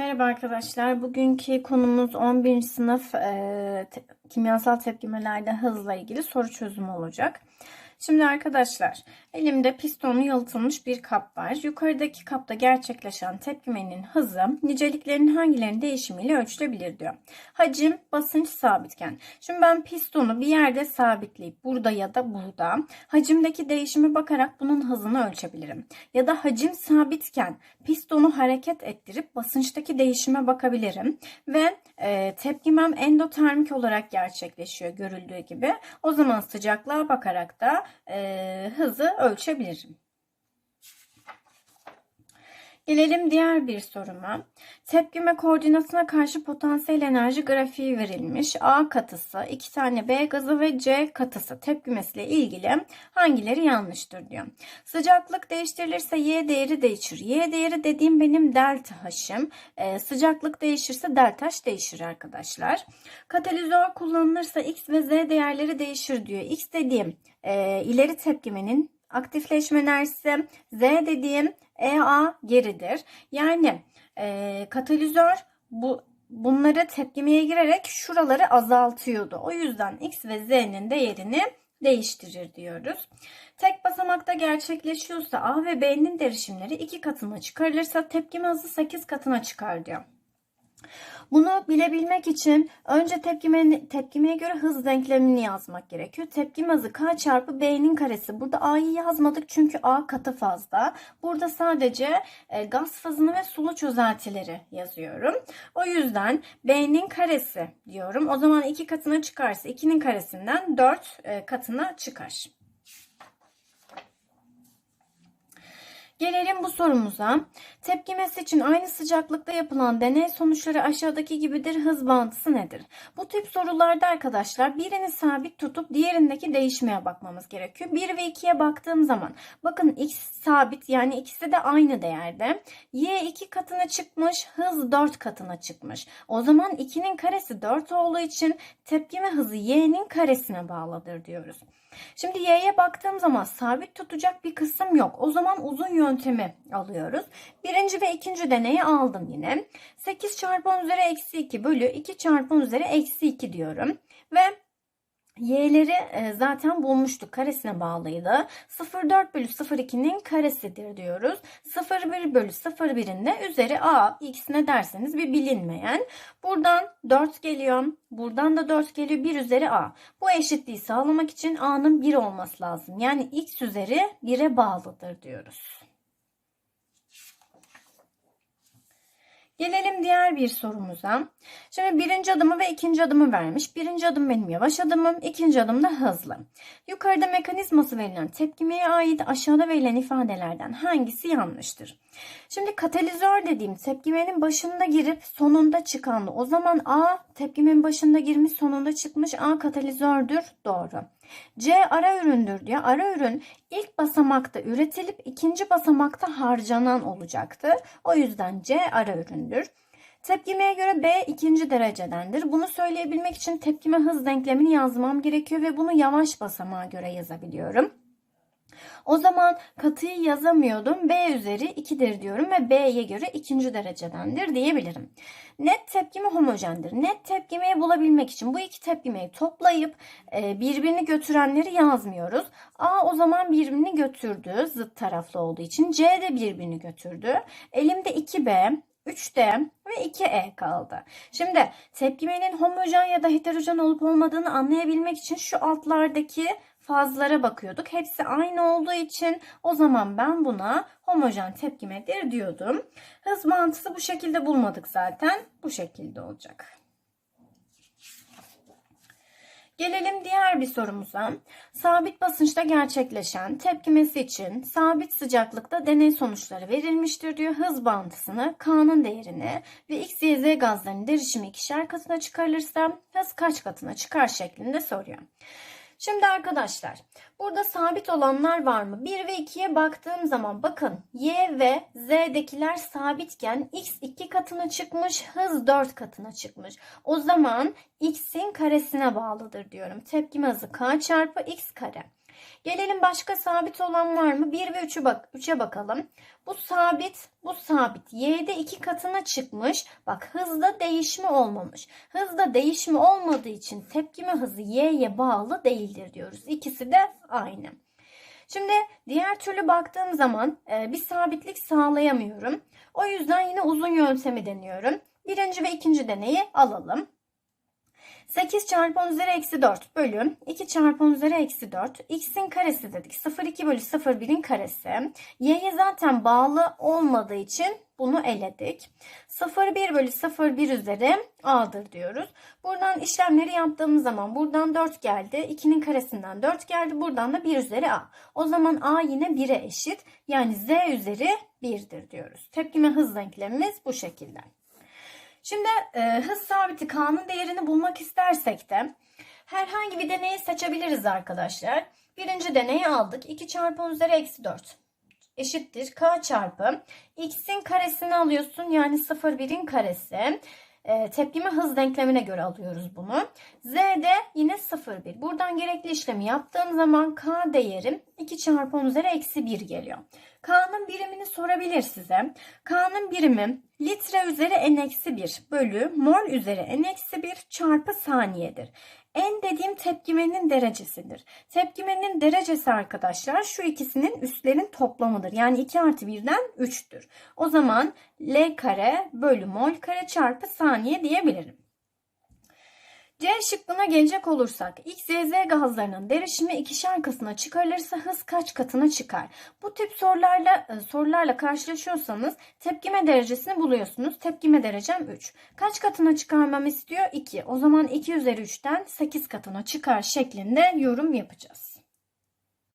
Merhaba arkadaşlar. Bugünkü konumuz 11. sınıf e, kimyasal tepkimelerde hızla ilgili soru çözümü olacak. Şimdi arkadaşlar elimde pistonu yalıtılmış bir kap var. Yukarıdaki kapta gerçekleşen tepkimenin hızı niceliklerin hangilerinin değişimiyle ölçülebilir diyor. Hacim, basınç sabitken. Şimdi ben pistonu bir yerde sabitleyip burada ya da burada hacimdeki değişime bakarak bunun hızını ölçebilirim. Ya da hacim sabitken pistonu hareket ettirip basınçtaki değişime bakabilirim. Ve e, tepkimem endotermik olarak gerçekleşiyor görüldüğü gibi. O zaman sıcaklığa bakarak da e, hızı ölçebilirim. Gelelim diğer bir soruma. Tepkime koordinatına karşı potansiyel enerji grafiği verilmiş. A katısı, iki tane B gazı ve C katısı tepkimesiyle ilgili hangileri yanlıştır diyor. Sıcaklık değiştirilirse Y değeri değişir. Y değeri dediğim benim delta H'ım. Ee, sıcaklık değişirse delta H değişir arkadaşlar. Katalizör kullanılırsa X ve Z değerleri değişir diyor. X dediğim e, ileri tepkimenin aktifleşme enerjisi, Z dediğim EA geridir. Yani e, katalizör bu bunları tepkimeye girerek şuraları azaltıyordu. O yüzden X ve Z'nin değerini değiştirir diyoruz. Tek basamakta gerçekleşiyorsa A ve B'nin derişimleri iki katına çıkarılırsa tepkime hızı 8 katına çıkar diyor. Bunu bilebilmek için önce tepkime, tepkimeye göre hız denklemini yazmak gerekiyor. Tepkime hızı K çarpı B'nin karesi. Burada A'yı yazmadık çünkü A katı fazla. Burada sadece e, gaz fazını ve sulu çözeltileri yazıyorum. O yüzden B'nin karesi diyorum. O zaman 2 katına çıkarsa 2'nin karesinden 4 e, katına çıkar. Gelelim bu sorumuza. Tepkimesi için aynı sıcaklıkta yapılan deney sonuçları aşağıdaki gibidir. Hız bağıntısı nedir? Bu tip sorularda arkadaşlar birini sabit tutup diğerindeki değişmeye bakmamız gerekiyor. 1 ve 2'ye baktığım zaman bakın x sabit yani ikisi de aynı değerde. Y 2 katına çıkmış, hız 4 katına çıkmış. O zaman 2'nin karesi 4 olduğu için tepkime hızı y'nin karesine bağlıdır diyoruz. Şimdi y'ye baktığım zaman sabit tutacak bir kısım yok. O zaman uzun yöntemi alıyoruz. Birinci ve ikinci deneyi aldım yine. 8 çarpı 10 üzeri eksi 2 bölü 2 çarpı 10 üzeri eksi 2 diyorum. Ve Y'leri e, zaten bulmuştuk. Karesine bağlıydı. 0,4 bölü 0,2'nin karesidir diyoruz. 0,1 bölü 0,1'in de üzeri A. X ne derseniz bir bilinmeyen. Buradan 4 geliyor. Buradan da 4 geliyor. 1 üzeri A. Bu eşitliği sağlamak için A'nın 1 olması lazım. Yani X üzeri 1'e bağlıdır diyoruz. Gelelim diğer bir sorumuza. Şimdi birinci adımı ve ikinci adımı vermiş. Birinci adım benim yavaş adımım, ikinci adım da hızlı. Yukarıda mekanizması verilen tepkimeye ait aşağıda verilen ifadelerden hangisi yanlıştır? Şimdi katalizör dediğim tepkimenin başında girip sonunda çıkan. O zaman A tepkimenin başında girmiş sonunda çıkmış A katalizördür. Doğru. C ara üründür diye. Ara ürün ilk basamakta üretilip ikinci basamakta harcanan olacaktır. O yüzden C ara üründür. Tepkimeye göre B ikinci derecedendir. Bunu söyleyebilmek için tepkime hız denklemini yazmam gerekiyor ve bunu yavaş basamağa göre yazabiliyorum. O zaman katıyı yazamıyordum. B üzeri 2'dir diyorum ve B'ye göre ikinci derecedendir diyebilirim. Net tepkime homojendir. Net tepkimeyi bulabilmek için bu iki tepkimeyi toplayıp e, birbirini götürenleri yazmıyoruz. A o zaman birbirini götürdü zıt taraflı olduğu için. C de birbirini götürdü. Elimde 2B, 3D ve 2E kaldı. Şimdi tepkimenin homojen ya da heterojen olup olmadığını anlayabilmek için şu altlardaki fazlara bakıyorduk. Hepsi aynı olduğu için o zaman ben buna homojen tepkimedir diyordum. Hız mantısı bu şekilde bulmadık zaten. Bu şekilde olacak. Gelelim diğer bir sorumuza. Sabit basınçta gerçekleşen tepkimesi için sabit sıcaklıkta deney sonuçları verilmiştir diyor. Hız bağıntısını, K'nın değerini ve X, Y, Z gazlarının derişimi ikişer katına çıkarılırsa hız kaç katına çıkar şeklinde soruyor. Şimdi arkadaşlar burada sabit olanlar var mı? 1 ve 2'ye baktığım zaman bakın Y ve Z'dekiler sabitken X 2 katına çıkmış hız 4 katına çıkmış. O zaman X'in karesine bağlıdır diyorum. Tepkime hızı K çarpı X kare. Gelelim başka sabit olan var mı? 1 ve 3'ü bak 3'e bakalım. Bu sabit, bu sabit. Y'de iki katına çıkmış. Bak hızda değişimi olmamış. Hızda değişimi olmadığı için tepkime hızı Y'ye bağlı değildir diyoruz. İkisi de aynı. Şimdi diğer türlü baktığım zaman e, bir sabitlik sağlayamıyorum. O yüzden yine uzun yöntemi deniyorum. Birinci ve ikinci deneyi alalım. 8 çarpı 10 üzeri eksi 4 bölüm 2 çarpı 10 üzeri eksi 4. X'in karesi dedik. 0,2 bölü 0,1'in karesi. Y'ye zaten bağlı olmadığı için bunu eledik. 0,1 bölü 0,1 üzeri A'dır diyoruz. Buradan işlemleri yaptığımız zaman buradan 4 geldi. 2'nin karesinden 4 geldi. Buradan da 1 üzeri A. O zaman A yine 1'e eşit. Yani Z üzeri 1'dir diyoruz. Tepkime hız denklemimiz bu şekilde. Şimdi e, hız sabiti K'nın değerini bulmak istersek de herhangi bir deneyi seçebiliriz arkadaşlar. Birinci deneyi aldık. 2 çarpı 10 üzeri eksi 4 eşittir. K çarpı x'in karesini alıyorsun. Yani 0,1'in karesi. E, tepkime hız denklemine göre alıyoruz bunu. Z de yine 0,1. Buradan gerekli işlemi yaptığım zaman K değerim 2 çarpı 10 üzeri eksi 1 geliyor. K'nın birimini sorabilir size. K'nın birimi litre üzeri n eksi 1 bölü mol üzeri n eksi 1 çarpı saniyedir. N dediğim tepkimenin derecesidir. Tepkimenin derecesi arkadaşlar şu ikisinin üstlerin toplamıdır. Yani 2 artı 1'den 3'tür. O zaman L kare bölü mol kare çarpı saniye diyebilirim. C şıkkına gelecek olursak X, Y, Z gazlarının derişimi ikişer katına çıkarılırsa hız kaç katına çıkar? Bu tip sorularla e, sorularla karşılaşıyorsanız tepkime derecesini buluyorsunuz. Tepkime derecem 3. Kaç katına çıkarmam istiyor? 2. O zaman 2 üzeri 3'ten 8 katına çıkar şeklinde yorum yapacağız.